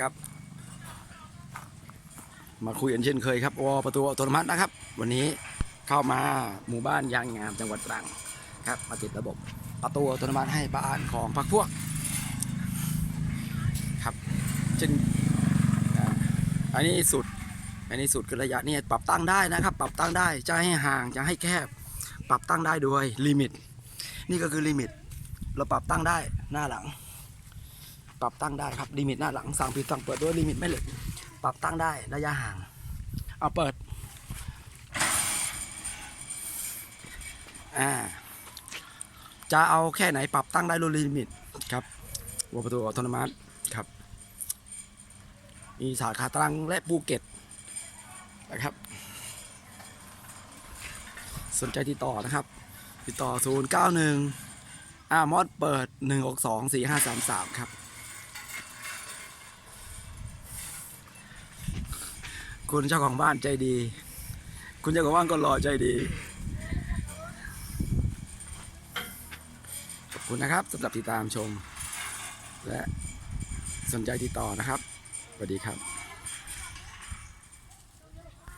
ครับ มาคุยกันเช่นเคยครับวอประตูอัตโนมัตินะครับ วันนี้เข้ามาหมู่บ้านยางงามจังหวัดตรังครับมาติดระบบประตูอัตโนมัติให้บ้านของพักพวกครับเช่นอันนี้สุดอันนี้สุดคือระยะนี่ปรับตั้งได้นะครับ ปรับตั้งได้จะให้ห่างจะให้แคบ ปรับตั้งได้ด้วยลิมิต นี่ก็คือลิมิต เราปรับตั้งได้หน้าหลัง ปรับตั้งได้ครับลิมิตหน้าหลังสั่งปิดสั่งเปิดด้วยลิมิตไม่เหล็ก ปรับตั้งได้ระยะห่าง เอาเปิดอ่าจะเอาแค่ไหนปรับตั้งได้รุ่นลิมิตครับวัวประตูอัตโนมัติครับมีสาขาตรังและภูเก็ตนะครับ สนใจติดต่อนะครับ ติดต่อ 0 9 1อ่ามอดเปิด 1 6 2 4 5 3 3 ครับ คุณเจ้าของบ้านใจดี คุณเจ้าของบ้านก็รอใจดี ขอบคุณนะครับสำหรับติดตามชม และสนใจติดต่อนะครับสวัสดีครับ